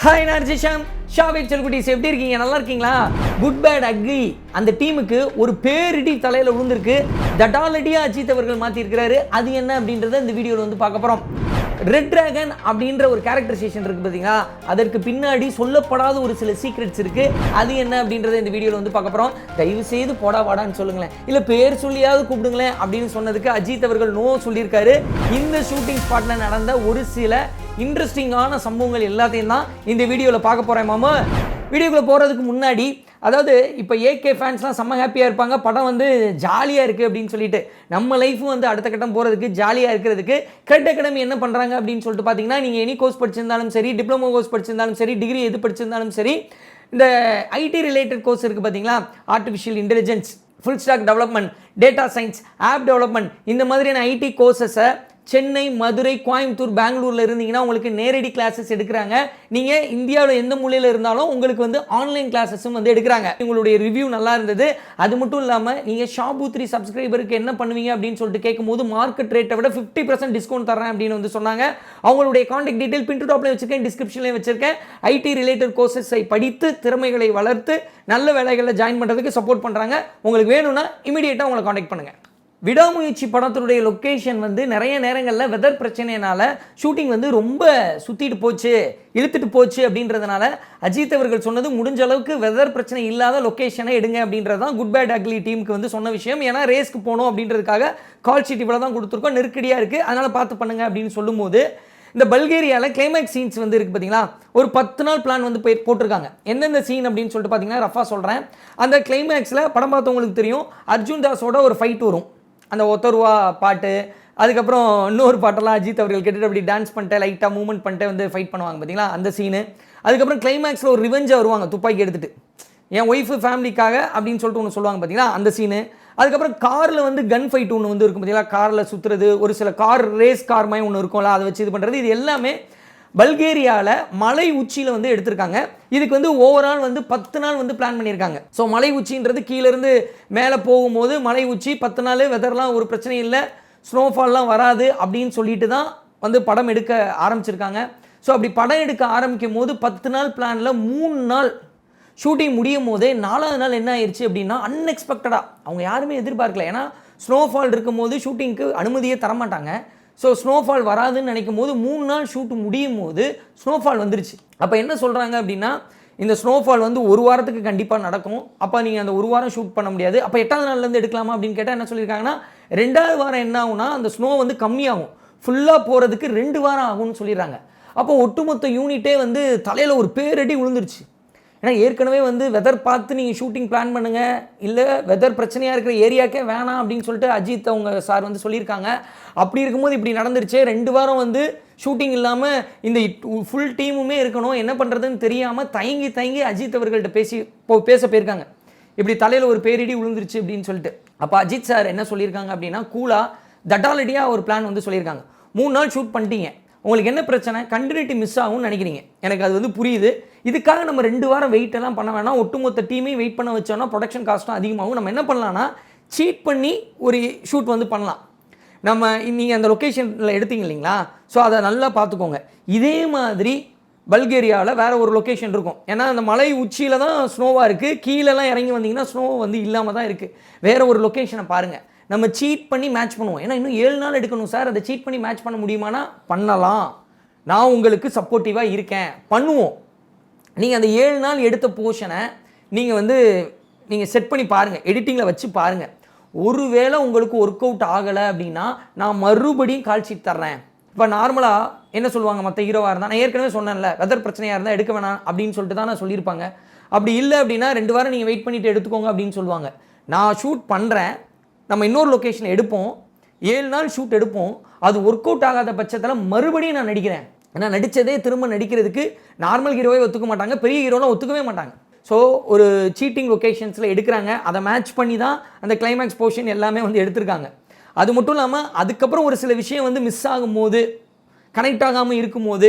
Hi நான் ஜிஷாம் ஷாவேட் செல்குட்டிஸ் எப்படி இருக்கீங்க? நல்லா இருக்கீங்களா? குட் பேட் அக்ரி அந்த டீமுக்கு ஒரு பேரிடி தலையில் விழுந்திருக்கு. தட்டாலடியாக அஜித் அவர்கள் மாற்றிருக்கிறாரு அது என்ன அப்படின்றத இந்த வீடியோவில் வந்து பார்க்க போகிறோம் ரெட் டிராகன் அப்படின்ற ஒரு கேரக்டரைசேஷன் இருக்குது பார்த்தீங்களா அதற்கு பின்னாடி சொல்லப்படாத ஒரு சில சீக்ரெட்ஸ் இருக்குது அது என்ன அப்படின்றத இந்த வீடியோவில் வந்து பார்க்க போகிறோம் தயவு செய்து போடா வாடான்னு சொல்லுங்களேன். இல்லை பேர் சொல்லியாவது கூப்பிடுங்களேன் அப்படின்னு சொன்னதுக்கு அஜித் அவர்கள் நோ சொல்லியிருக்காரு. இந்த ஷூட்டிங் ஸ்பாட்டில் நடந்த ஒரு சில இன்ட்ரெஸ்டிங்கான சம்பவங்கள் எல்லாத்தையும் தான் இந்த வீடியோவில் பார்க்க போகிறேன் மாமா. வீடியோக்குள்ளே போகிறதுக்கு முன்னாடி அதாவது இப்போ ஏகே ஃபேன்ஸ்லாம் செம்ம ஹாப்பியாக இருப்பாங்க. படம் வந்து ஜாலியாக இருக்குது அப்படின்னு சொல்லிட்டு நம்ம லைஃப்பும் வந்து அடுத்த கட்டம் போகிறதுக்கு ஜாலியாக இருக்கிறதுக்கு கிரெட் அகாடமி என்ன பண்ணுறாங்க அப்படின்னு சொல்லிட்டு பார்த்தீங்கன்னா நீங்கள் எனி கோர்ஸ் படிச்சிருந்தாலும் சரி டிப்ளமோ கோர்ஸ் படிச்சிருந்தாலும் சரி டிகிரி எது படிச்சிருந்தாலும் சரி இந்த ஐடி ரிலேட்டட் கோர்ஸ் இருக்குது பார்த்தீங்களா artificial intelligence full stack development data science app development இந்த மாதிரியான ஐடி கோர்சஸை சென்னை மதுரை கோயம்புத்தூர் பெங்களூரில் இருந்தீங்கன்னா உங்களுக்கு நேரடி கிளாஸஸ் எடுக்கிறாங்க. நீங்கள் இந்தியாவில் எந்த மூலையில் இருந்தாலும் உங்களுக்கு வந்து ஆன்லைன் கிளாஸஸும் வந்து எடுக்கிறாங்க. உங்களுடைய ரிவ்யூ நல்லா இருந்தது. அது மட்டும் இல்லாமல் நீங்கள் ஷாபு த்ரீ சப்ஸ்கிரைபருக்கு என்ன பண்ணுவீங்க அப்படின்னு சொல்லிட்டு கேட்கும்போது மார்க்கெட் ரேட்டை விட ஃபிஃப்டி பர்சன்ட் டிஸ்கவுண்ட் தரேன் அப்படின்னு வந்து சொன்னாங்க. அவங்களுடைய காண்டாக்ட் டீட்டெயில் பின் டாப்லேயும் வச்சிருக்கேன் டிஸ்கிரிப்ஷன்லேயும் வச்சுருக்கேன். ஐடி ரிலேட்டட் கோர்சஸை படித்து திறமைகளை வளர்த்து நல்ல வேலைகளில் ஜாயின் பண்ணுறதுக்கு சப்போர்ட் பண்ணுறாங்க உங்களுக்கு வேணும்னா இமீடியட்டாக உங்களை காண்டாக்ட் பண்ணுங்கள் விடாமுயற்சி படத்தினுடைய லொக்கேஷன் வந்து நிறைய நேரங்களில் வெதர் பிரச்சனையினால ஷூட்டிங் வந்து ரொம்ப சுற்றிட்டு போச்சு இழுத்துட்டு போச்சு அப்படின்றதுனால அஜித் அவர்கள் சொன்னது முடிஞ்ச அளவுக்கு வெதர் பிரச்சனை இல்லாத லொக்கேஷனை எடுங்க அப்படின்றது தான் குட் பேட் அக்லி டீமுக்கு வந்து சொன்ன விஷயம். ஏன்னா ரேஸ்க்கு போகணும் அப்படின்றதுக்காக கால் ஷீட் இவ்வளோ தான் கொடுத்துருக்கோம். நெருக்கடியாக இருக்குது அதனால் பார்த்து பண்ணுங்க அப்படின்னு சொல்லும்போது இந்த பல்கேரியாவில் கிளைமேக்ஸ் சீன்ஸ் வந்து இருக்குது பார்த்தீங்களா ஒரு பத்து நாள் பிளான் வந்து போய் போட்டிருக்காங்க. எந்தெந்த சீன் அப்படின்னு சொல்லிட்டு பார்த்தீங்கன்னா ரஃபா சொல்கிறேன் அந்த கிளைமேக்ஸில் படம் பார்த்தவங்களுக்கு தெரியும். அர்ஜுன் தாஸோட ஒரு ஃபைட் வரும். அந்த ஒத்தருவா பாட்டு அதுக்கப்புறம் இன்னொரு பாட்டெல்லாம் அஜித் அவர்கள் கேட்டுட்டு அப்படி டான்ஸ் பண்ணிட்டு லைட்டாக மூவ்மெண்ட் பண்ணிட்டு வந்து ஃபைட் பண்ணுவாங்க பார்த்தீங்களா அந்த சீனு அதுக்கப்புறம் கிளைமேக்ஸில் ஒரு ரிவெஞ்சாக வருவாங்க துப்பாக்கி எடுத்துகிட்டு என் ஒய்ஃபு ஃபேமிலிக்காக அப்படின்னு சொல்லிட்டு ஒன்று சொல்லுவாங்க பார்த்தீங்களா அந்த சீனு அதுக்கப்புறம் காரில் வந்து கன் ஃபைட் ஒன்று வந்து இருக்கும் பார்த்தீங்களா காரில் சுற்றுறது ஒரு சில கார் ரேஸ் கார் மாதிரி ஒன்று இருக்கும்ல அதை வச்சு இது பண்ணுறது இது எல்லாமே பல்கேரியாவில் மலை உச்சியில் வந்து எடுத்திருக்காங்க. இதுக்கு வந்து ஓவரால் வந்து பத்து நாள் வந்து பிளான் பண்ணியிருக்காங்க. ஸோ மலை உச்சின்றது கீழேருந்து மேலே போகும்போது மலை உச்சி பத்து நாள் வெதர்லாம் ஒரு பிரச்சனையும் இல்லை. ஸ்னோஃபால்லாம் வராது அப்படின்னு சொல்லிட்டு தான் வந்து படம் எடுக்க ஆரம்பிச்சிருக்காங்க. ஸோ அப்படி படம் எடுக்க ஆரம்பிக்கும் போது பத்து நாள் பிளானில் மூணு நாள் ஷூட்டிங் முடியும் போதே நாலாவது நாள் என்ன ஆயிடுச்சு அப்படின்னா அன்எக்ஸ்பெக்டடாக அவங்க யாருமே எதிர்பார்க்கல. ஏன்னா ஸ்னோஃபால் இருக்கும்போது ஷூட்டிங்க்கு அனுமதியே தரமாட்டாங்க. ஸோ ஸ்னோஃபால் வராதுன்னு நினைக்கும் போது மூணு நாள் ஷூட் முடியும் போது ஸ்னோஃபால் வந்துருச்சு. அப்போ என்ன சொல்கிறாங்க அப்படின்னா இந்த ஸ்னோஃபால் வந்து ஒரு வாரத்துக்கு கண்டிப்பாக நடக்கும். அப்போ நீங்கள் அந்த ஒரு வாரம் ஷூட் பண்ண முடியாது. அப்போ எட்டாவது நாள்லேருந்து எடுக்கலாமா அப்படின்னு கேட்டால் என்ன சொல்லியிருக்காங்கன்னா ரெண்டாவது வாரம் என்ன ஆகும்னா அந்த ஸ்னோ வந்து கம்மியாகும். ஃபுல்லாக போகிறதுக்கு ரெண்டு வாரம் ஆகும்னு சொல்லிடுறாங்க. அப்போ ஒட்டுமொத்த யூனிட்டே வந்து தலையில் ஒரு பேரடி விழுந்துருச்சு. ஏன்னா ஏற்கனவே வந்து வெதர் பார்த்து நீங்கள் ஷூட்டிங் பிளான் பண்ணுங்கள் இல்லை வெதர் பிரச்சனையாக இருக்கிற ஏரியாக்கே வேணாம் அப்படின்னு சொல்லிட்டு அஜித் அவங்க சார் வந்து சொல்லியிருக்காங்க. அப்படி இருக்கும்போது இப்படி நடந்துருச்சு. ரெண்டு வாரம் வந்து ஷூட்டிங் இல்லாமல் இந்த ஃபுல் டீமுமே இருக்கணும். என்ன பண்ணுறதுன்னு தெரியாமல் தயங்கி தயங்கி அஜித் அவர்கள்ட்ட பேசி போ பேச போயிருக்காங்க. இப்படி தலையில் ஒரு பேரிடி விழுந்துருச்சு அப்படின்னு சொல்லிட்டு. அப்போ அஜித் சார் என்ன சொல்லியிருக்காங்க அப்படின்னா கூலாக தட்டாலடியாக ஒரு பிளான் வந்து சொல்லியிருக்காங்க. மூணு நாள் ஷூட் பண்ணிட்டீங்க. உங்களுக்கு என்ன பிரச்சனை? கண்டினியூட்டி மிஸ் ஆகும்னு நினைக்கிறீங்க. எனக்கு அது வந்து புரியுது. இதுக்காக நம்ம ரெண்டு வாரம் வெயிட் எல்லாம் பண்ண வேணாம். ஒட்டுமொத்த டீமையும் வெயிட் பண்ண வச்சோன்னா ப்ரொடக்ஷன் காஸ்ட்டும் அதிகமாகும். நம்ம என்ன பண்ணலாம்னா சீட் பண்ணி ஒரு ஷூட் வந்து பண்ணலாம். நம்ம நீங்கள் அந்த லொக்கேஷனில் எடுத்தீங்க இல்லைங்களா? ஸோ அதை நல்லா பார்த்துக்கோங்க. இதே மாதிரி பல்கேரியாவில் வேறு ஒரு லொக்கேஷன் இருக்கும். ஏன்னா அந்த மலை உச்சியில் தான் ஸ்னோவாக இருக்குது கீழெல்லாம் இறங்கி வந்தீங்கன்னா ஸ்னோ வந்து இல்லாமல் தான் இருக்குது வேறு ஒரு லொக்கேஷனை பாருங்கள் நம்ம சீட் பண்ணி மேட்ச் பண்ணுவோம். ஏன்னா இன்னும் ஏழு நாள் எடுக்கணும் சார். அதை சீட் பண்ணி மேட்ச் பண்ண முடியுமானா பண்ணலாம். நான் உங்களுக்கு சப்போர்ட்டிவாக இருக்கேன். பண்ணுவோம். நீங்கள் அந்த ஏழு நாள் எடுத்த போர்ஷனை நீங்கள் வந்து நீங்கள் செட் பண்ணி பாருங்கள் எடிட்டிங்கில் வச்சு பாருங்கள் ஒருவேளை உங்களுக்கு ஒர்க் அவுட் ஆகலை அப்படின்னா நான் மறுபடியும் கால் ஷீட் தர்றேன். இப்போ நார்மலாக என்ன சொல்லுவாங்க? மற்ற ஹீரோவாக இருந்தால் நான் ஏற்கனவே சொன்னேன்ல வெதர் பிரச்சனையாக இருந்தால் எடுக்க வேணாம் அப்படின்னு சொல்லிட்டு தான் நான் சொல்லியிருப்பாங்க. அப்படி இல்லை அப்படின்னா ரெண்டு வாரம் நீங்கள் வெயிட் பண்ணிவிட்டு எடுத்துக்கோங்க அப்படின்னு சொல்லுவாங்க. நான் ஷூட் பண்ணுறேன் நம்ம இன்னொரு லொக்கேஷன் எடுப்போம். ஏழு நாள் ஷூட் எடுப்போம். அது ஒர்க் அவுட் ஆகாத பட்சத்தில் மறுபடியும் நான் நடிக்கிறேன். ஏன்னா நடித்ததே திரும்ப நடிக்கிறதுக்கு நார்மல் ஹீரோவே ஒத்துக்க மாட்டாங்க. பெரிய ஹீரோலாம் ஒத்துக்கவே மாட்டாங்க. ஸோ ஒரு சீட்டிங் லொக்கேஷன்ஸில் எடுக்கிறாங்க. அதை மேட்ச் பண்ணி தான் அந்த கிளைமேக்ஸ் போர்ஷன் எல்லாமே வந்து எடுத்திருக்காங்க. அது மட்டும் இல்லாமல் அதுக்கப்புறம் ஒரு சில விஷயம் வந்து மிஸ் ஆகும்போது கனெக்ட் ஆகாமல் இருக்கும்போது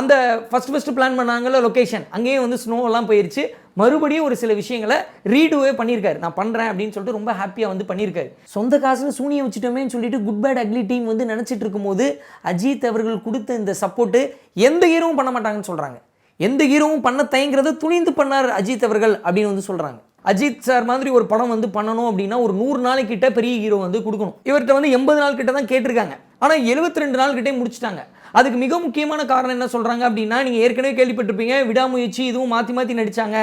அந்த ஃபஸ்ட் ஃபஸ்ட்டு பிளான் பண்ணாங்கல்ல லொக்கேஷன் அங்கேயே வந்து ஸ்னோவெல்லாம் போயிடுச்சு மறுபடியும் ஒரு சில விஷயங்களை ரீடுவே பண்ணியிருக்காரு. நான் பண்ணுறேன் அப்படின்னு சொல்லிட்டு ரொம்ப ஹாப்பியாக வந்து பண்ணியிருக்காரு. சொந்த காசில் சூனியை வச்சுட்டோமேன்னு சொல்லிட்டு குட் பேட் அக்லி டீம் வந்து நினச்சிட்டு இருக்கும்போது அஜித் அவர்கள் கொடுத்த இந்த சப்போர்ட்டு எந்த ஹீரோவும் பண்ண மாட்டாங்கன்னு சொல்கிறாங்க எந்த ஹீரோவும் பண்ண தயங்குறத துணிந்து பண்ணார் அஜித் அவர்கள் அப்படின்னு வந்து சொல்கிறாங்க அஜித் சார் மாதிரி ஒரு படம் வந்து பண்ணணும் அப்படின்னா ஒரு நூறு நாள் பெரிய ஹீரோ வந்து கொடுக்கணும். இவர்கிட்ட வந்து எண்பது நாள் கிட்ட தான் கேட்டிருக்காங்க. ஆனால் 72 ரெண்டு நாள் கிட்டே முடிச்சிட்டாங்க. அதுக்கு மிக முக்கியமான காரணம் என்ன சொல்கிறாங்க அப்படின்னா நீங்கள் ஏற்கனவே கேள்விப்பட்டிருப்பீங்க விடாமுயற்சி இதுவும் மாற்றி மாற்றி நடித்தாங்க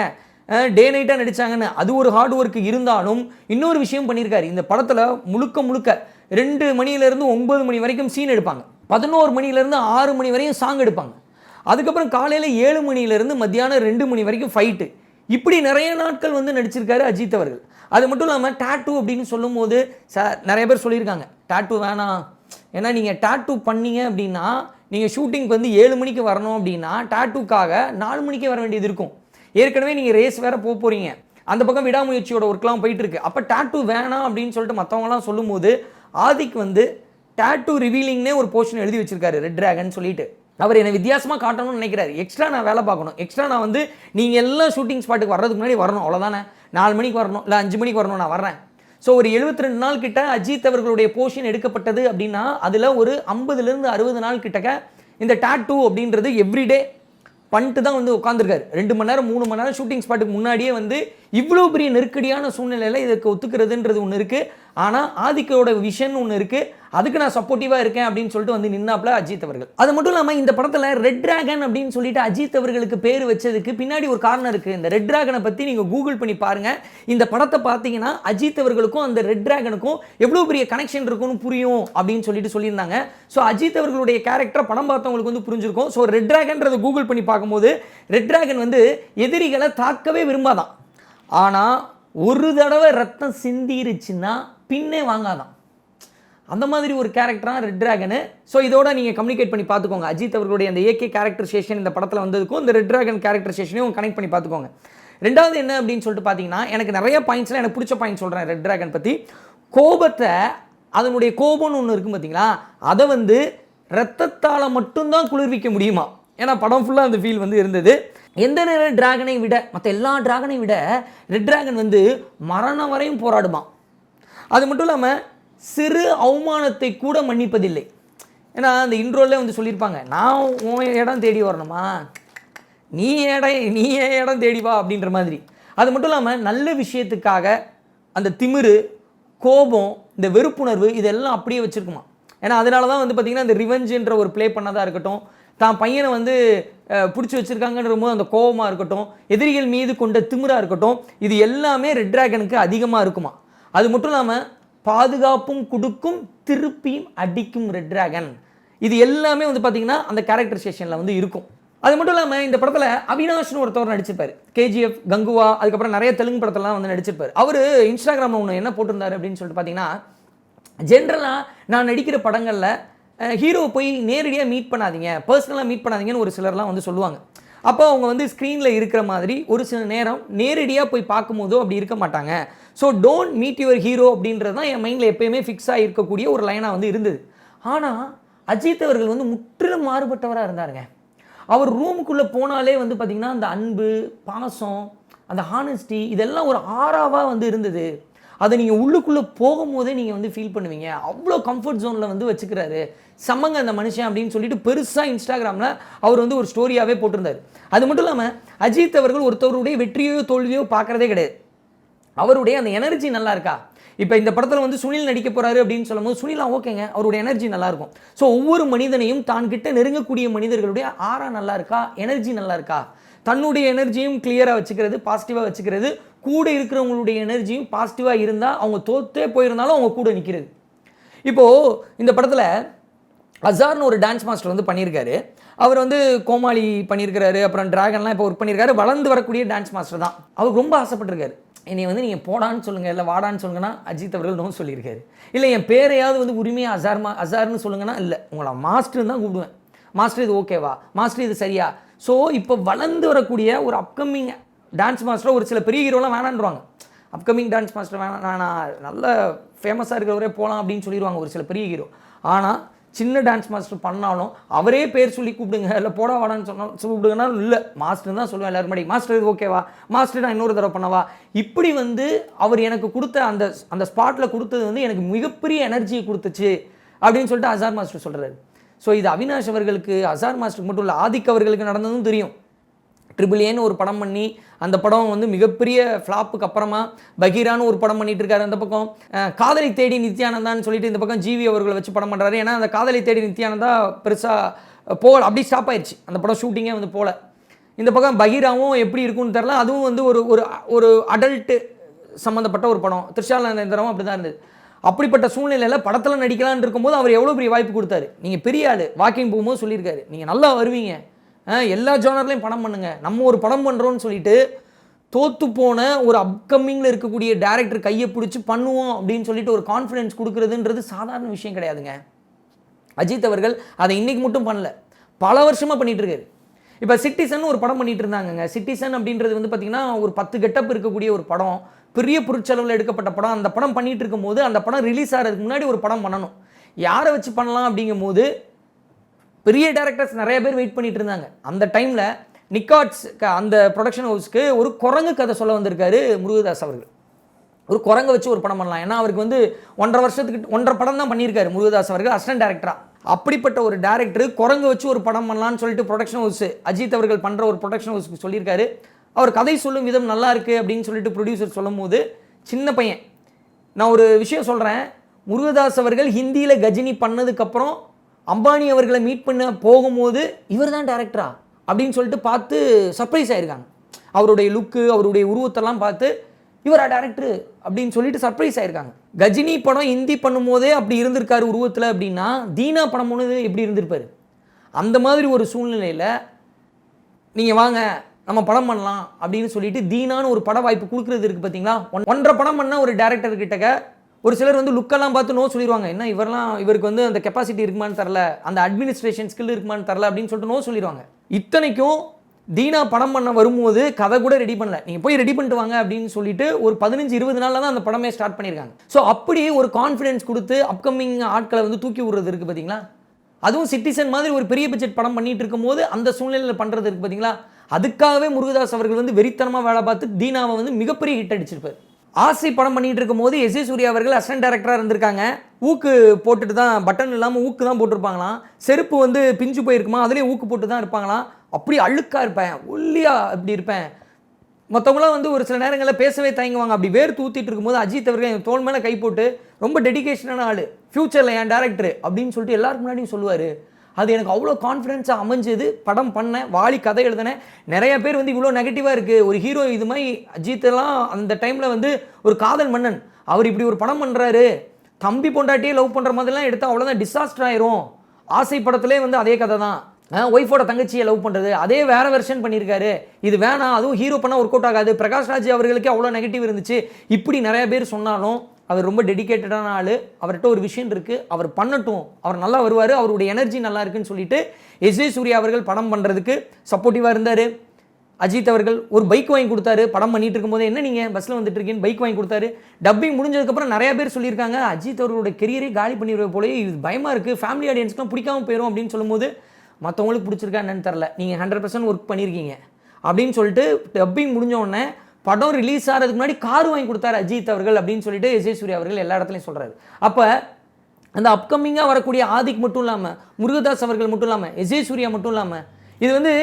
டே நைட்டாக நடித்தாங்கன்னு அது ஒரு ஹார்ட் ஒர்க் இருந்தாலும் இன்னொரு விஷயம் பண்ணியிருக்காரு இந்த படத்தில் முழுக்க முழுக்க ரெண்டு மணியிலேருந்து ஒன்பது மணி வரைக்கும் சீன் எடுப்பாங்க. பதினோரு மணியிலேருந்து ஆறு மணி வரையும் சாங் எடுப்பாங்க. அதுக்கப்புறம் காலையில் ஏழு மணியிலேருந்து மத்தியானம் ரெண்டு மணி வரைக்கும் ஃபைட்டு இப்படி நிறைய நாட்கள் வந்து நடிச்சிருக்காரு அஜித் அவர்கள். அது மட்டும் இல்லாமல் டாட்டூ அப்படின்னு சொல்லும்போது ச நிறைய பேர் சொல்லியிருக்காங்க. டாட்டூ வேணாம். ஏன்னா நீங்கள் டாட்டூ பண்ணீங்க அப்படின்னா நீங்கள் ஷூட்டிங்க்கு வந்து ஏழு மணிக்கு வரணும் அப்படின்னா டாட்டூக்காக நாலு மணிக்கே வர வேண்டியது இருக்கும். ஏற்கனவே நீங்கள் ரேஸ் வேற போக போகிறீங்க அந்த பக்கம் விடாமுயற்சியோட ஒர்க்லாம் போயிட்டு இருக்கு. அப்போ டாட்டூ வேணாம் அப்படின்னு சொல்லிட்டு மற்றவங்களாம் சொல்லும்போது ஆதிக் வந்து டாட்டூ ரிவீலிங்னே ஒரு போர்ஷன் எழுதி வச்சிருக்காரு ரெட் ட்ராகன் சொல்லிட்டு. அவர் என்னை வித்தியாசமாக காட்டணும்னு நினைக்கிறாரு. எக்ஸ்ட்ரா நான் வேலை பார்க்கணும். எக்ஸ்ட்ரா நான் வந்து நீங்கள் எல்லாம் ஷூட்டிங் ஸ்பாட்டுக்கு வர்றதுக்கு முன்னாடி வரணும். அவ்வளோதானே நாலு மணிக்கு வரணும். இல்லை அஞ்சு மணிக்கு வரணும். நான் வரேன் ஸோ ஒரு 72 ரெண்டு நாள் கிட்ட அஜித் அவர்களுடைய போர்ஷன் எடுக்கப்பட்டது அப்படின்னா அதில் ஒரு ஐம்பதுலேருந்து அறுபது நாள் கிட்டக்க இந்த டாட்டூ அப்படின்றது எவ்ரிடே பண்ணிட்டு தான் வந்து உட்காந்துருக்காரு ரெண்டு மணி நேரம் மூணு மணி நேரம் ஷூட்டிங் ஸ்பாட்டுக்கு முன்னாடியே வந்து இவ்வளோ பெரிய நெருக்கடியான சூழ்நிலையில் இதுக்கு ஒத்துக்கிறதுன்றது ஒன்று இருக்குது ஆனால் ஆதிக்கோட விஷன் ஒன்று இருக்குது அதுக்கு நான் சப்போர்ட்டிவாக இருக்கேன் அப்படின்னு சொல்லிட்டு வந்து நின்னாப்ல அஜித் அவர்கள். அது மட்டும் இல்லாமல் இந்த படத்தில் ரெட் ட்ராகன் அப்படின்னு சொல்லிட்டு அஜித் அவர்களுக்கு பேர் வச்சதுக்கு பின்னாடி ஒரு காரணம் இருக்குது இந்த ரெட் ட்ராகனை பற்றி நீங்கள் கூகுள் பண்ணி பாருங்கள் இந்த படத்தை பார்த்தீங்கன்னா அஜித் அவர்களுக்கும் அந்த ரெட் டிராகனுக்கும் எவ்வளோ பெரிய கனெக்ஷன் இருக்கும்னு புரியும் அப்படின்னு சொல்லிட்டு சொல்லியிருந்தாங்க. ஸோ அஜித் அவர்களுடைய கேரக்டர் படம் பார்த்தவங்களுக்கு வந்து புரிஞ்சிருக்கும். ஸோ ரெட் டிராகன்றதை கூகுள் பண்ணி பார்க்கும்போது ரெட் டிராகன் வந்து எதிரிகளை தாக்கவே விரும்பாதான். ஆனால் ஒரு தடவை ரத்தம் சிந்திருச்சுன்னா பின்னே வாங்காதான். அந்த மாதிரி ஒரு கேரக்டராக ரெட் ட்ராகனு ஸோ இதோட நீங்கள் கம்யூனிகேட் பண்ணி பார்த்துக்கோங்க. அஜித் அவர்களுடைய அந்த ஏகே கேரக்டர் ஸ்டேஷன் இந்த படத்தில் வந்ததுக்கும் இந்த ரெட் ட்ராகன் கேரக்டர் ஸ்டேஷனையும் கனெக்ட் பண்ணி பார்த்துக்கோங்க. ரெண்டாவது என்ன அப்படின்னு சொல்லிட்டு பார்த்தீங்கன்னா எனக்கு நிறைய பாயிண்ட்ஸில் எனக்கு பிடிச்ச பாயிண்ட் சொல்கிறேன் ரெட் ட்ராகன் பற்றி கோபத்தை அதனுடைய கோபம்னு ஒன்று இருக்கும் பார்த்தீங்களா? அதை வந்து ரத்தத்தால் மட்டும்தான் குளிர்விக்க முடியுமா? ஏன்னா படம் ஃபுல்லாக அந்த ஃபீல் வந்து இருந்தது. எந்த நேரம் டிராகனை விட மற்ற எல்லா டிராகனை விட ரெட் டிராகன் வந்து மரணம் வரையும் போராடுமா? அது மட்டும் இல்லாமல் சிறு அவமானத்தை கூட மன்னிப்பதில்லை. ஏன்னா அந்த இன்ட்ரோலே வந்து சொல்லியிருப்பாங்க நான் உன் இடம் தேடி வரணுமா? நீ இடம் நீ ஏன் இடம் தேடி வா அப்படின்ற மாதிரி. அது மட்டும் இல்லாமல் நல்ல விஷயத்துக்காக அந்த திமிரு கோபம் இந்த வெறுப்புணர்வு இதெல்லாம் அப்படியே வச்சுருக்குமா ஏன்னா அதனால தான் வந்து பார்த்திங்கன்னா இந்த ரிவெஞ்சுன்ற ஒரு ப்ளே பண்ணதாக இருக்கட்டும் தான் பையனை வந்து பிடிச்சி வச்சுருக்காங்கன்ற போது அந்த கோபமாக இருக்கட்டும் எதிரிகள் மீது கொண்ட திமிராக இருக்கட்டும் இது எல்லாமே ரெட் ட்ராகனுக்கு அதிகமாக இருக்குமா அது மட்டும் இல்லாமல் பாதுகாப்பும் கொடுக்கும் திருப்பியும் அடிக்கும் ரெட் டிராகன் இது எல்லாமே வந்து பார்த்தீங்கன்னா அந்த கேரக்டர் ஸ்டேஷனில் வந்து இருக்கும். அது மட்டும் இல்லாமல் இந்த படத்தில் அவினாஷ்னு ஒருத்தவர் நடிச்சிருப்பார். கேஜிஎஃப் கங்குவா அதுக்கப்புறம் நிறைய தெலுங்கு படத்தெல்லாம் வந்து நடிச்சிருப்பார். அவர் இன்ஸ்டாகிராமில் ஒன்று என்ன போட்டிருந்தாரு அப்படின்னு சொல்லிட்டு பார்த்தீங்கன்னா ஜென்ரலாக நான் நடிக்கிற படங்களில் ஹீரோ போய் நேரடியாக மீட் பண்ணாதீங்க பர்சனலாக மீட் பண்ணாதீங்கன்னு ஒரு சிலர்லாம் வந்து சொல்லுவாங்க. அப்போ அவங்க வந்து ஸ்க்ரீனில் இருக்கிற மாதிரி ஒரு சில நேரம் நேரடியாக போய் பார்க்கும்போதோ அப்படி இருக்க மாட்டாங்க. So don't meet your hero அப்படின்றது தான் என் மைண்டில் எப்பயுமே ஃபிக்ஸ் இருக்கக்கூடிய ஒரு லைனாக வந்து இருந்தது. ஆனால் அஜித் அவர்கள் வந்து முற்றிலும் மாறுபட்டவராக இருந்தாருங்க. அவர் ரூமுக்குள்ளே போனாலே வந்து பார்த்திங்கன்னா அந்த அன்பு பாசம் அந்த ஹானஸ்டி இதெல்லாம் ஒரு ஆறாவாக வந்து இருந்தது. அதை நீங்கள் உள்ளுக்குள்ளே போகும்போதே நீங்கள் வந்து ஃபீல் பண்ணுவீங்க. அவ்வளோ கம்ஃபர்ட் ஜோனில் வந்து வச்சுக்கிறாரு. செம்மங்க அந்த மனுஷன் அப்படின்னு சொல்லிட்டு பெருசாக இன்ஸ்டாகிராமில் அவர் வந்து ஒரு ஸ்டோரியாகவே போட்டிருந்தார். அது மட்டும் இல்லாமல் அஜித் அவர்கள் ஒருத்தவருடைய வெற்றியோ தோல்வியோ பார்க்குறதே கிடையாது. அவருடைய அந்த எனர்ஜி நல்லா இருக்கா? இப்போ இந்த படத்தில் வந்து சுனில் நடிக்க போறாரு அப்படின்னு சொல்லும்போது சுனிலா ஓகேங்க அவருடைய எனர்ஜி நல்லாயிருக்கும் ஸோ ஒவ்வொரு மனிதனையும் தான் கிட்ட நெருங்கக்கூடிய மனிதர்களுடைய ஆறா நல்லா இருக்கா? எனர்ஜி நல்லா இருக்கா? தன்னுடைய எனர்ஜியும் கிளியராக வச்சுக்கிறது பாசிட்டிவாக வச்சுக்கிறது கூட இருக்கிறவங்களுடைய எனர்ஜியும் பாசிட்டிவாக இருந்தால் அவங்க தோத்தே போயிருந்தாலும் அவங்க கூட நிற்கிறது இப்போது இந்த படத்தில் அசார்னு ஒரு டான்ஸ் மாஸ்டர் வந்து பண்ணியிருக்காரு. அவர் வந்து கோமாளி பண்ணியிருக்காரு அப்புறம் ட்ராகன்லாம் இப்போ ஒர்க் பண்ணியிருக்காரு. வளர்ந்து வரக்கூடிய டான்ஸ் மாஸ்டர் தான். அவர் ரொம்ப ஆசைப்பட்டிருக்காரு. என்னை வந்து நீங்கள் போடான்னு சொல்லுங்கள் இல்லை வாடான்னு சொல்லுங்கன்னா அஜித் அவர்கள் நோ சொல்லியிருக்காரு. இல்லை என் பேரையாவது வந்து உரிமையாக அசார் மா அசார்னு சொல்லுங்கன்னா இல்லை. உங்களை மாஸ்டர் தான் கூப்பிடுவேன். மாஸ்டர் இது ஓகேவா மாஸ்டர் இது சரியா? ஸோ இப்போ வளர்ந்து வரக்கூடிய ஒரு அப்கமிங் டான்ஸ் மாஸ்டர் ஒரு சில பெரிய ஹீரோலாம் வேணான்றாங்க. அப்கமிங் டான்ஸ் மாஸ்டர் வேணாம் வேணாம் நல்ல ஃபேமஸாக இருக்கிறவரே போகலாம் அப்படின்னு சொல்லிடுவாங்க ஒரு சில பெரிய ஹீரோ ஆனால் சின்ன டான்ஸ் மாஸ்டர் பண்ணாலும் அவரே பேர் சொல்லி கூப்பிடுங்க இல்லை போடா வாடான்னு சொன்னாலும் கூப்பிடுங்கன்னா இல்லை. மாஸ்டர் தான் சொல்லுவேன் எல்லாரும் முன்னாடி. மாஸ்டர் ஓகேவா மாஸ்டர் நான் இன்னொரு தடவை பண்ணவா? இப்படி வந்து அவர் எனக்கு கொடுத்த அந்த அந்த ஸ்பாட்டில் கொடுத்தது வந்து எனக்கு மிகப்பெரிய எனர்ஜியை கொடுத்துச்சு அப்படின்னு சொல்லிட்டு அசார் மாஸ்டர் சொல்கிறாரு ஸோ இது அவினாஷ் அவர்களுக்கு அசார் மாஸ்டருக்கு மட்டும் இல்லை ஆதிக் அவர்களுக்கு நடந்ததும் தெரியும். ட்ரிபிள் ஏன்னு ஒரு படம் பண்ணி அந்த படம் வந்து மிகப்பெரிய ஃப்ளாப்புக்கு அப்புறமா பகீரான்னு ஒரு படம் பண்ணிட்டு இருக்காரு அந்த பக்கம். காதலை தேடி நித்யானந்தான்னு சொல்லிட்டு இந்த பக்கம் ஜிவி அவர்களை வச்சு படம் பண்ணுறாரு ஏன்னா அந்த காதலை தேடி நித்யானந்தா பெருசாக போகல. அப்படி ஸ்டாப் ஆயிடுச்சு அந்த படம் ஷூட்டிங்கே வந்து போகல இந்த பக்கம் பகீராவும் எப்படி இருக்கும்னு தெரில அதுவும் வந்து ஒரு ஒரு ஒரு அடல்ட்டு சம்மந்தப்பட்ட ஒரு படம். த்ரிஷால் நரேந்திரமும் அப்படி தான் இருந்தது. அப்படிப்பட்ட சூழ்நிலையில் படத்தில் நடிக்கலாம்னு இருக்கும்போது அவர் எவ்வளோ பெரிய வாய்ப்பு கொடுத்தாரு? நீங்கள் பெரிய ஆள். வாக்கிங் போகும்போது சொல்லியிருக்காரு. நீங்கள் நல்லா வருவீங்க. எல்லா ஜோனர்லையும் படம் பண்ணுங்க. நம்ம ஒரு படம் பண்ணுறோன்னு சொல்லிட்டு தோத்து போன ஒரு அப்கமிங்கில் இருக்கக்கூடிய டேரக்டர் கையை பிடிச்சி பண்ணுவோம் அப்படின்னு சொல்லிட்டு ஒரு கான்ஃபிடென்ஸ் கொடுக்குறதுன்றது சாதாரண விஷயம் கிடையாதுங்க. அஜித் அவர்கள் அதை இன்றைக்கி மட்டும் பண்ணல. பல வருஷமாக பண்ணிகிட்ருக்காரு இப்போ சிட்டிசன் ஒரு படம் பண்ணிட்டு இருந்தாங்கங்க. சிட்டிசன் அப்படின்றது வந்து பார்த்தீங்கன்னா ஒரு பத்து கெட்டப் இருக்கக்கூடிய ஒரு படம். பெரிய பொருட்செலவில் எடுக்கப்பட்ட படம். அந்த படம் பண்ணிகிட்டு இருக்கும்போது அந்த படம் ரிலீஸ் ஆகிறதுக்கு முன்னாடி ஒரு படம் பண்ணணும். யாரை வச்சு பண்ணலாம் அப்படிங்கும்போது பெரிய டேரக்டர்ஸ் நிறைய பேர் வெயிட் பண்ணிட்டு இருந்தாங்க. அந்த டைமில் நிக்காட்ஸ் அந்த ப்ரொடக்ஷன் ஹவுஸ்க்கு ஒரு குரங்கு கதை சொல்ல வந்திருக்காரு முருகதாஸ் அவர்கள். ஒரு குரங்கை வச்சு ஒரு படம் பண்ணலாம். ஏன்னா அவருக்கு வந்து ஒன்றரை வருஷத்துக்கு ஒன்றரை படம் தான் பண்ணியிருக்காரு முருகதாஸ் அவர்கள் அசிஸ்டன்ட் டேரக்டராக அப்படிப்பட்ட ஒரு டேரக்டர் குரங்கு வச்சு ஒரு படம் பண்ணலாம்னு சொல்லிட்டு ப்ரொடக்ஷன் ஹவுஸ் அஜித் அவர்கள் பண்ணுற ஒரு ப்ரொடக்ஷன் ஹவுஸ்க்கு சொல்லியிருக்காரு. அவர் கதை சொல்லும் விதம் நல்லா இருக்குது அப்படின்னு சொல்லிட்டு ப்ரொடியூசர் சொல்லும்போது சின்ன பையன் நான் ஒரு விஷயம் சொல்கிறேன் முருகதாஸ் அவர்கள் ஹிந்தியில் கஜினி பண்ணதுக்கப்புறம் அம்பானி அவர்களை மீட் பண்ண போகும்போது இவர் தான் டேரக்டரா அப்படின்னு சொல்லிட்டு பார்த்து சர்ப்ரைஸ் ஆயிருக்காங்க. அவருடைய லுக்கு அவருடைய உருவத்தெல்லாம் பார்த்து இவரா டேரக்டரு அப்படின்னு சொல்லிட்டு சர்ப்ரைஸ் ஆயிருக்காங்க. கஜினி படம் ஹிந்தி பண்ணும்போதே அப்படி இருந்திருக்காரு உருவத்தில் அப்படின்னா தீனா படம் பண்ணுது எப்படி இருந்திருப்பார்? அந்த மாதிரி ஒரு சூழ்நிலையில் நீங்கள் வாங்க நம்ம படம் பண்ணலாம் அப்படின்னு சொல்லிட்டு தீனான்னு ஒரு பட வாய்ப்பு கொடுக்குறது இருக்குது பார்த்தீங்களா ஒன் ஒன்றரை படம் பண்ண ஒரு டேரக்டர் கிட்டக்க ஒரு சிலர் வந்து லுக்கெல்லாம் பார்த்து நோ சொல்லிடுவாங்க என்ன இவரெல்லாம் இவருக்கு வந்து அந்த கெப்பாசிட்டி இருக்குமான்னு தரல அந்த அட்மினிஸ்ட்ரேஷன் ஸ்கில் இருக்குமான்னு தரல அப்படின்னு சொல்லிட்டு நோ சொல்லிடுவாங்க இத்தனைக்கும் தீனா படம் பண்ண வரும்போது கதை கூட ரெடி பண்ணல. நீங்கள் போய் ரெடி பண்ணிட்டு வாங்க அப்படின்னு சொல்லிட்டு ஒரு பதினஞ்சு இருபது நாளில் தான் அந்த படமே ஸ்டார்ட் பண்ணியிருக்காங்க ஸோ அப்படி ஒரு கான்ஃபிடென்ஸ் கொடுத்து அப்கமிங் ஆட்களை வந்து தூக்கி விடுறது இருக்குது பார்த்தீங்களா அதுவும் சிட்டிசன் மாதிரி ஒரு பெரிய பட்ஜெட் படம் பண்ணிட்டு இருக்கும்போது அந்த சூழ்நிலையில் பண்ணுறது இருக்குது பார்த்தீங்களா அதுக்காகவே முருகதாஸ் அவர்கள் வந்து வெறித்தனமாக வேலை பார்த்து தீனாவை வந்து மிகப்பெரிய ஹிட் அடிச்சிருப்பார். ஆசை படம் பண்ணிட்டு இருக்கும்போது எஸ் ஏ சூர்யா அவர்கள் அசிஸ்டன்ட் டேரக்டராக இருந்திருக்காங்க. ஊக்கு போட்டுட்டு தான் பட்டன் இல்லாமல் ஊக்கு தான் போட்டிருப்பாங்களாம். செருப்பு வந்து பிஞ்சு போயிருக்குமா? அதுலேயும் ஊக்கு போட்டு தான் இருப்பாங்களாம். அப்படி அழுக்காக இருப்பேன். ஒல்லியா அப்படி இருப்பேன். மற்றவங்களாம் வந்து ஒரு சில நேரங்களில் பேசவே தயங்குவாங்க. அப்படி வேர் தூத்திட்டு இருக்கும்போது அஜித் அவர்கள் என் தோல் மேலே கை போட்டு ரொம்ப டெடிகேஷனான ஆள். ஃப்யூச்சரில் என் டேரக்டர் அப்படின்னு சொல்லிட்டு எல்லாருக்கு முன்னாடியும் சொல்லுவார். அது எனக்கு அவ்வளோ கான்ஃபிடென்ஸாக அமைஞ்சது. படம் பண்ணேன் வாலி கதை எழுதினேன். நிறைய பேர் வந்து இவ்வளோ நெகட்டிவாக இருக்குது ஒரு ஹீரோ இது மாதிரி அஜித்தெல்லாம் அந்த டைமில் வந்து ஒரு காதல் மன்னன். அவர் இப்படி ஒரு படம் பண்ணுறாரு தம்பி பொண்டாட்டியே லவ் பண்ணுற மாதிரிலாம் எடுத்தால் அவ்வளோதான் டிசாஸ்டர் ஆயிரும். ஆசை படத்திலே வந்து அதே கதை தான். ஒய்ஃபோட தங்கச்சியை லவ் பண்ணுறது அதே வேற வெர்ஷன் பண்ணியிருக்காரு. இது வேணாம் அதுவும் ஹீரோ பண்ணால் ஒர்க் அவுட் ஆகாது. பிரகாஷ் ராஜ் அவ்வளோ நெகட்டிவ் இருந்துச்சு. இப்படி நிறைய பேர் சொன்னாலும் அவர் ரொம்ப டெடிகேட்டடான ஆள். அவர்கிட்ட ஒரு விஷயம் இருக்குது அவர் பண்ணட்டும். அவர் நல்லா வருவார். அவருடைய எனர்ஜி நல்லா இருக்குன்னு சொல்லிட்டு எஸ் ஏ சூர்யா அவர்கள் படம் பண்ணுறதுக்கு சப்போர்ட்டிவாக இருந்தார். அஜித் அவர்கள் ஒரு பைக் வாங்கி கொடுத்தாரு. படம் பண்ணிட்டு இருக்கும்போது என்ன நீங்கள் பஸ்ஸில் வந்துட்டு இருக்கீங்கன்னு பைக் வாங்கி கொடுத்தாரு. டப்பிங் முடிஞ்சதுக்கப்புறம் நிறைய பேர் சொல்லியிருக்காங்க. அஜித் அவர்களோட கெரியரே காலி பண்ணிடுவ போலே இது பயமாக இருக்குது ஃபேமிலி ஆடியன்ஸ்க்குலாம் பிடிக்காம போயிடும் அப்படின்னு சொல்லும்போது மற்றவங்களுக்கு பிடிச்சிருக்கா என்னன்னு தெரில நீங்கள் ஹண்ட்ரட் பர்சன்ட் ஒர்க் பண்ணியிருக்கீங்க அப்படின்னு சொல்லிட்டு டப்பிங் முடிஞ்ச உடனே படம் ரிலீஸ் ஆகிறதுக்கு முன்னாடி கார் வாங்கி கொடுத்தாரு அஜித் அவர்கள் அப்படின்னு சொல்லிட்டு எஸ் சூர்யா அவர்கள் எல்லா இடத்துலையும் சொல்கிறாரு அப்போ அந்த அப்கமிங்காக வரக்கூடிய ஆதிக் மட்டும் இல்லாமல் முருகதாஸ் அவர்கள் மட்டும் இல்லாமல் எஸ் சூர்யா மட்டும் இல்லாமல் இது வந்து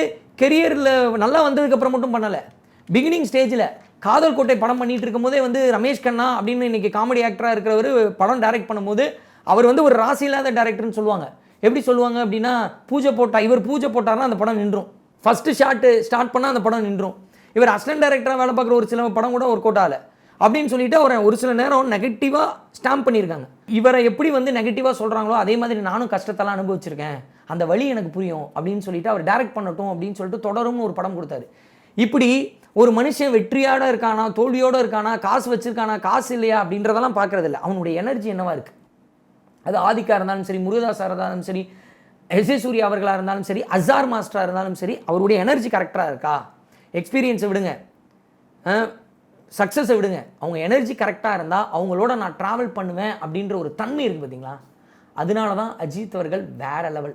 கெரியரில் நல்லா வந்ததுக்கப்புறம் மட்டும் பண்ணலை. பிகினிங் ஸ்டேஜில் காதல் கோட்டை படம் பண்ணிட்டு இருக்கும்போதே வந்து ரமேஷ் கண்ணா அப்படின்னு இன்னைக்கு காமெடி ஆக்டராக இருக்கிறவர் படம் டைரக்ட் பண்ணும்போது அவர் வந்து ஒரு ராசி இல்லாத டேரக்டர்னு சொல்லுவாங்க. எப்படி சொல்லுவாங்க அப்படின்னா பூஜை போட்டா இவர் பூஜை போட்டார்னா அந்த படம் நின்றும். ஃபஸ்ட்டு ஷாட்டு ஸ்டார்ட் பண்ணால் அந்த படம் நின்றும். இவர் அசிஸ்டன்ட் டைரக்டராக வேலை பார்க்குற ஒரு சில படம் கூட ஒர்க் அவுட் ஆகலை. அப்படின்னு சொல்லிட்டு அவரை ஒரு சில நேரம் நெகட்டிவாக ஸ்டாம்ப் பண்ணியிருக்காங்க. இவரை எப்படி வந்து நெகட்டிவாக சொல்கிறாங்களோ அதே மாதிரி நானும் கஷ்டத்தெல்லாம் அனுபவிச்சிருக்கேன். அந்த வழி எனக்கு புரியும் அப்படின்னு சொல்லிட்டு அவர் டைரக்ட் பண்ணட்டும் அப்படின்னு சொல்லிட்டு தொடரும்னு ஒரு படம் கொடுத்தாரு. இப்படி ஒரு மனுஷன் வெற்றியோட இருக்கானா தோல்வியோட இருக்கானா காசு வச்சுருக்கானா காசு இல்லையா அப்படின்றதெல்லாம் பார்க்குறதில்ல அவனுடைய எனர்ஜி என்னவாக இருக்குது அது ஆதிக்கா இருந்தாலும் சரி முருகதாஸாக இருந்தாலும் சரி எஸ் ஏ சூர்யா அவர்களாக இருந்தாலும் சரி அசார் மாஸ்டராக இருந்தாலும் சரி அவருடைய எனர்ஜி கரெக்டாக இருக்கா? எக்ஸ்பீரியன்ஸை விடுங்க. சக்ஸஸை விடுங்க. அவங்க எனர்ஜி கரெக்டாக இருந்தால் அவங்களோட நான் ட்ராவல் பண்ணுவேன் அப்படின்ற ஒரு தன்மை இருக்குது பார்த்தீங்களா அதனால தான் அஜித் அவர்கள் வேற லெவல்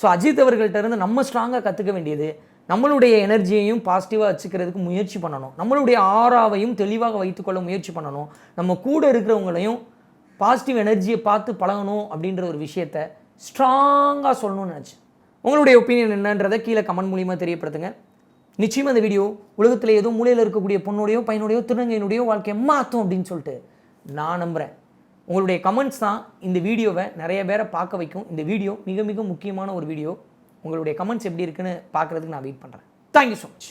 ஸோ அஜித் அவர்கள்ட்ட இருந்து நம்ம ஸ்ட்ராங்காக கற்றுக்க வேண்டியது நம்மளுடைய எனர்ஜியையும் பாசிட்டிவாக வச்சுக்கிறதுக்கு முயற்சி பண்ணணும். நம்மளுடைய ஆறாவையும் தெளிவாக வைத்துக்கொள்ள முயற்சி பண்ணணும். நம்ம கூட இருக்கிறவங்களையும் பாசிட்டிவ் எனர்ஜியை பார்த்து பழகணும் அப்படின்ற ஒரு விஷயத்த ஸ்ட்ராங்காக சொல்லணும்னு நினச்சேன். உங்களுடைய ஒப்பீனியன் என்னன்றதை கீழே கமெண்ட் மூலியமாக தெரியப்படுத்துங்க. நிச்சயமாக இந்த வீடியோ உலகத்தில் ஏதோ மூலையில் இருக்கக்கூடிய பொண்ணுடையோ பையனுடையோ திருநங்கையினுடையோ வாழ்க்கையை மாற்றும் அப்படின்னு சொல்லிட்டு நான் நம்புகிறேன் உங்களுடைய கமெண்ட்ஸ் தான் இந்த வீடியோவை நிறைய பேரை பார்க்க வைக்கும். இந்த வீடியோ மிக மிக முக்கியமான ஒரு வீடியோ உங்களுடைய கமெண்ட்ஸ் எப்படி இருக்குன்னு பார்க்குறதுக்கு நான் வெயிட் பண்ணுறேன் தேங்க்யூ ஸோ மச்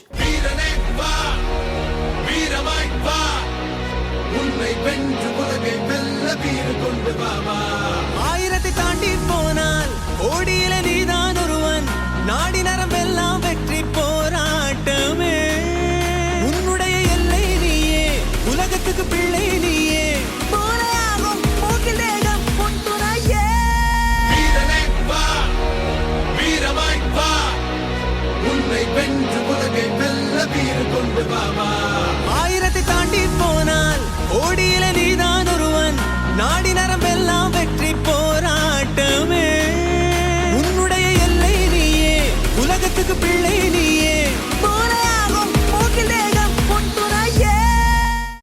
ஆயிரத்தை தாண்டி போனால் கோடியில நீதான் ஒருவன். நாடி